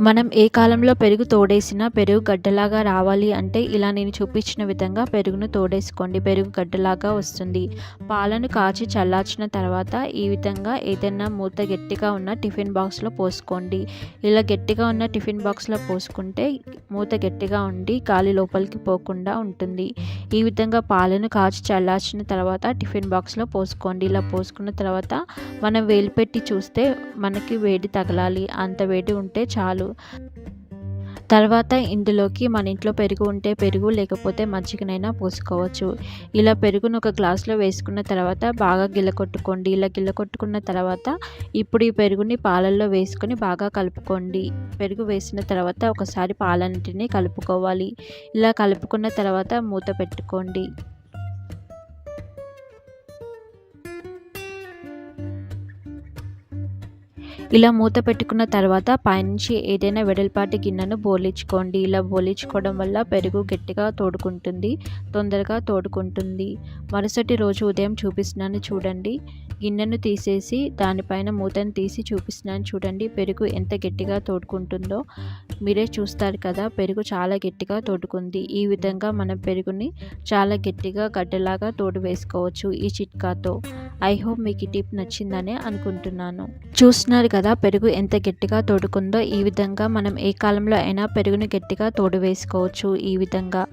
మనం ఏ కాలంలో పెరుగు తోడేసినా పెరుగు గడ్డలాగా రావాలి అంటే ఇలా నేను చూపించిన విధంగా పెరుగును తోడేసుకోండి. పెరుగు గడ్డలాగా వస్తుంది. పాలను కాచి చల్లార్చిన తర్వాత ఈ విధంగా ఏదైనా మూత గట్టిగా ఉన్న టిఫిన్ బాక్స్లో పోసుకోండి. ఇలా గట్టిగా ఉన్న టిఫిన్ బాక్స్లో పోసుకుంటే మూత గట్టిగా ఉండి గాలి లోపలికి పోకుండా ఉంటుంది. ఈ విధంగా పాలను కాచి చల్లార్చిన తర్వాత టిఫిన్ బాక్స్లో పోసుకోండి. ఇలా పోసుకున్న తర్వాత మనం వేలు పెట్టి చూస్తే మనకి వేడి తగలాలి. అంత వేడి ఉంటే చాలా. తర్వాత ఇందులోకి మన ఇంట్లో పెరుగు ఉంటే పెరుగు లేకపోతే మజ్జిగనైనా పోసుకోవచ్చు. ఇలా పెరుగును ఒక గ్లాస్లో వేసుకున్న తర్వాత బాగా గిల్లకొట్టుకోండి ఇలా గిల్లకొట్టుకున్న తర్వాత ఇప్పుడు ఈ పెరుగుని పాలల్లో వేసుకొని బాగా కలుపుకోండి. పెరుగు వేసిన తర్వాత ఒకసారి పాలన్నిటిని కలుపుకోవాలి. ఇలా కలుపుకున్న తర్వాత మూత పెట్టుకోండి. ఇలా మూత పెట్టుకున్న తర్వాత పైనుంచి ఏదైనా వెడల్పాటి గిన్నెను బోలించుకోండి. ఇలా బోలించుకోవడం వల్ల పెరుగు గట్టిగా తోడుకుంటుంది తొందరగా తోడుకుంటుంది. మరుసటి రోజు ఉదయం చూపిస్తున్నాను చూడండి. గిన్నెను తీసేసి దానిపైన మూతను తీసి చూపిస్తున్నాను చూడండి. పెరుగు ఎంత గట్టిగా తోడుకుంటుందో మీరే చూస్తారు కదా పెరుగు చాలా గట్టిగా తోడుకుంది. ఈ విధంగా మనం పెరుగుని చాలా గట్టిగా గడ్డలాగా తోడు వేసుకోవచ్చు ఈ చిట్కాతో. ఐ హోప్ మీకు ఈ టిప్ నచ్చిందని అనుకుంటున్నాను. చూస్తున్నారు కదా పెరుగు ఎంత గట్టిగా తోడుకుందో ఈ విధంగా మనం ఏ కాలంలో అయినా పెరుగును గట్టిగా తోడు వేసుకోవచ్చు ఈ విధంగా.